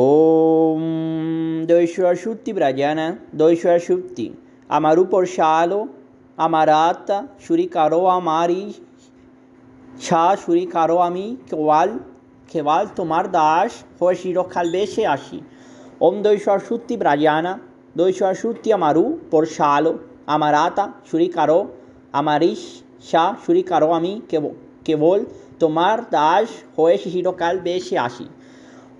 ওম দৈশ্বর শুক্তি ব্রাজানা দৈশ্বর শুক্তি আমার উপর শালো, আমার আত্মা শুরি কারও আমারি ছা শুরি কারও আমি, কেওয়াল কেবল তোমার দাস, হয়ে চিরকাল বেশে আসি। ওম দৈশ্বর শুক্তি ব্রাজানা দৈশ্বর শুক্তি আমার উপর শালো, আমার আতা শুরি কারও আমারি, সা শুরি কারও আমি কেবল তোমার দাস, হয়ে চিরকাল বেশে আসি।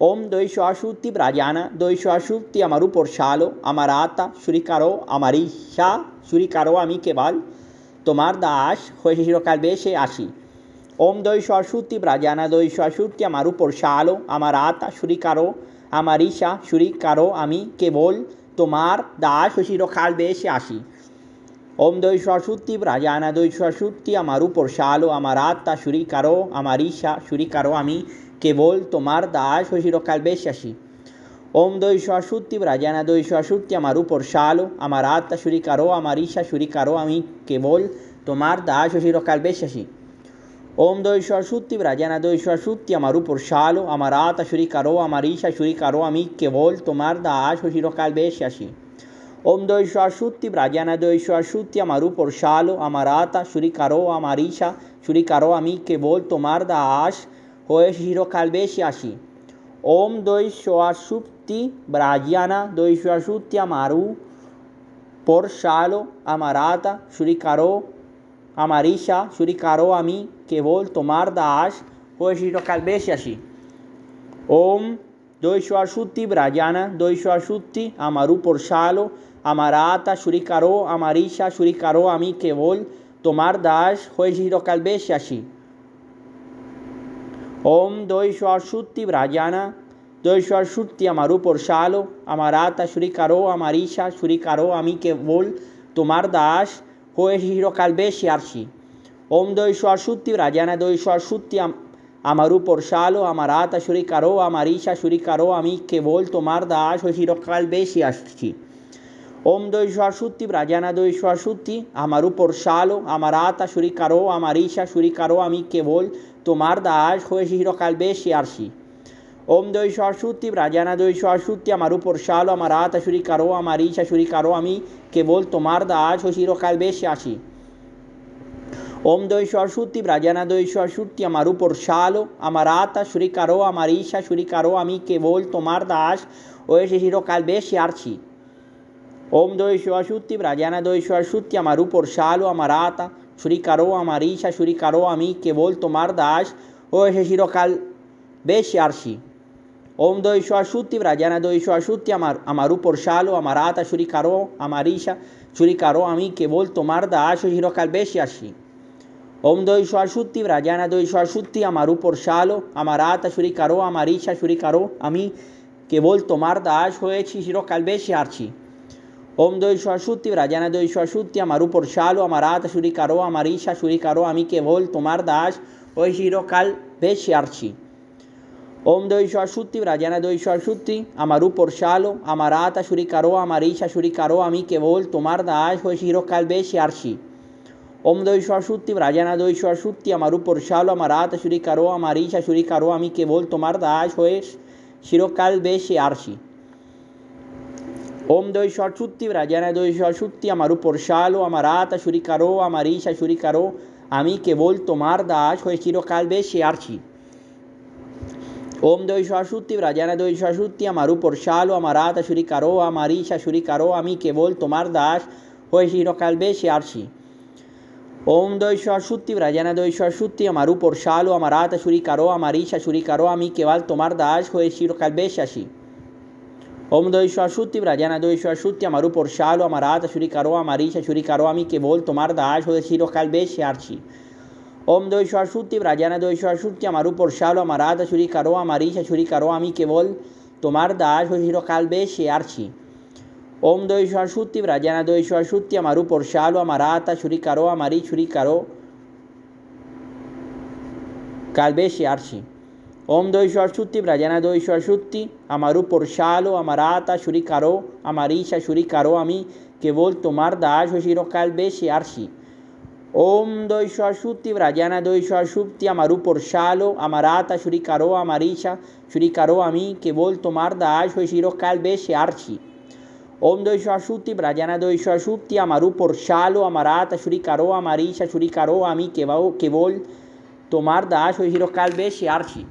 ওম দৈশ্বশুক্তি ব্রাজানা দৈশ্বশুক্তি আমার উপর শালো আমার আত্মা শুরিকারো আমার ঈশা শুরিকারো আমি কেবল তোমার দাস হয়ে চিরকাল বেশে আসি ওম দৈশ্বশুক্তি ব্রাজানা দৈশ্বশুক্তি আমার উপর শালো আমার আত্মা শুরিকারো আমার ঈশা শুরিকারো আমি কেবল তোমার দাস হয়ে চিরকাল বেশে আসি ওম দৈশ্বশুক্তি ব্রাজানা দৈশ্বশুক্তি আমার উপর শালো আমার আত্মা শুরিকারো আমার ঈশা শুরিকারো আমি কেবল তোমার দাস ও চিরকাল বেশাসী ওম দৈ সশুদ্ধি ব্রাজানা দৈ সশুদ্ধি আমার উপর শালো আমার আত্মা শুরি কারো আমার ঈশা শুরি কারো আমি কেবল তোমার দাস ও চিরকাল বেশাসী ওম দৈ সশুদ্ধি ব্রাজানা দৈ সশুদ্ধি আমার উপর শালো আমার আত্মা শুরি কারো আমার ঈশা শুরি কারো আমি কেবল তোমার দাস ও চিরকাল বেশাসী ওম দৈ সশুদ্ধি ব্রাজানা দৈ সশুদ্ধি আমার উপর শালো আমার আত্মা শুরি কারো আমার ঈশা শুরি কারো আমি কেবল তোমার দাস হয়ে চিরকাল বেশি আসি ওম দৈ সোয়াসুপ্তি ব্রাজিয়ানা দৈ সোয়াসুপ্তি আমারু por শালো আমার আতা সুরিকারো আমার ঈশা সুরিকারো আমি Doishwashuti Brayana, Doishwashuti, Amaru Porshalo, Amarata, Shurikaro, Amarisha, Shurikaro, Amikebol, Tomar Dash, Hoejiro Kalbeshashi. Om Doishwashuti Brayana, Doishwashuti, Amaru Porshalo, Amarata, Shurikaro, Amarisha, Shurikaro, Amikebol, Tomar Dash, Hoejiro Kalbeshashi. Om Doishwashuti Brayana, Doishwashuti, Amaru আমার উপর শালো আমার আতা কারও আমার ঈশা শুরি কারও আমি কেবল তোমার দাস হয়ে চিরকাল বেশি আসছি ওম দৈ সরস্বতী রাজানা দৈ সরস্বতী আমার উপর শালো আমার আতা কারও আমার ঈশা শুরি কারও আমি কেবল তোমার দাস হয়ে চিরকাল বেশি আসছি ওম দৈ সরস্বতী রাজানা দৈ সরস্বতী আমার উপর শালো আমার আতা কারও আমার ঈশা কারও আমি কেবল তোমার দাস হয়ে চিরকাল বেশি Om Doishwar Shuti, Brayana Doishwar Shuti, Amaru Porshalo, Amarata, Shurikaro, Amarisha, Shurikaro, Amike, Vol, Tomar, Dash, Oeshiro, Kalbesh, Archi. Om Doishwar Shuti, Brayana Doishwar Shuti, Amaru Porshalo, Amarata, Shurikaro, Amarisha, Shurikaro, Amike, Vol, Tomar, Dash, Oeshiro, Kalbesh, Archi. Om Doishwar Shuti, Brayana Doishwar Shuti, Amaru Porshalo, Amarata, Shurikaro, Amarisha, Shurikaro, Amike, Vol, Tomar, Dash, Oeshiro, Kalbesh, Archi. ઓમ દોઈ શ્વાસુદ્ધિ વ્રાજાના દોઈ શ્વાસુદ્ધિ અમારું por shalo, amarata, shurikaro, amarisha, shurikaro, a mí, que vol tomar da asho echi, shiro calve, shiarchi. Om doi shwashutti, brayana doi shwashutti, amaru por shalo, amarata, shurikaro, amarisha, shurikaro, a mí, que vol tomar da ash, oi shiro calve, shiarchi. Om doi shwashutti, brayana doi shwashutti, amaru por shalo, amarata, shurikaro, amarisha, shurikaro, a mí, que vol tomar da ash, oi shiro calve, shiarchi. ওম দৈ সরস্বতী রাজানা দৈ সরস্বতী আমার উপর শালো আমার আত শুরি কারো আমার ঈশা শুরি কারো আমি কেবল তোমার দাস ওই চিরকাল বেশ আরছি ওম দৈ সরস্বতী রাজানা দৈ সরস্বতী আমার উপর শালো আমার আতা শুরি কারো আমার ঈশা শুরি কারো আমি কেবল তোমার দাস ওই চিরকাল বেশ আরছি ওম দৈ সরস্বতী রাজানা দৈ সরস্বতী আমার উপর শালো আমার আত শুরি কারো আমার ঈশা শুরি কারো আমি কেবল তোমার দাস হয়ে চিরকাল বেশ আরছি ওম দৈ সরস্বতী রাজানা দৈ সরস্বতী আমার উপর শালো, আমার আত শুরি কারও, আমার ঈশা শুরি কারও, আমি কেবল তোমার দাস হয়ে চিরকাল বেশ আরছি ওম দৈ সরস্বতী রাজানা দৈ সরস্বতী আমার উপর শালো, আমার আত শুরি কারও, আমার ঈশা শুরি কারও, আমি কেবল তোমার দাস হয়ে চিরকাল বেশ আরছি ওম দৈ সরস্বতী রাজানা দৈ সরস্বতী আমার উপর শালো, আমার আত শুরি কারও, আমার ঈশা শুরি কারও, আমি কেবল তোমার দাস হয়ে চিরকাল বেশ আসি ওম দৈ সরস্বতী রাজানা দৈ সরস্বতী আমার উপর শালো আমার আত শুরি কারো আমার ঈশা শুরি কারো আমি কেবল তোমার দাস হয়ে চিরকাল বেশ আরছি ওম দৈ সরস্বতী রাজানা দৈ সরস্বতী আমার উপর শালো আমার আত শুরি কারো আমার ঈশা শুরি কারো আমি কেবল তোমার দাস হয়ে চিরকাল বেশ আরছি ওম দৈ সরস্বতী রাজানা দৈ সরস্বতী আমার উপর শালো আমার আতা শুরি কারো আমার ই ছুরি কারো কাল বেশ আরছি ওম দৈ সরস্বতী ব্রাজানা দৈ সরস্বতী আমার উপর শালো আমার আতা শুরি কারো আমার ঈশা শুরি কারো আমি কেবল তোমার দাস ও চিরকাল বেশি আরশি Om Doishwa Shukti Vrayana Doishwa Shukti Amaru por Shalo Amarata Shurikaro Amarisha Shurikaro Ami que vol tomar da Ashwa Shiro Kalbe Archi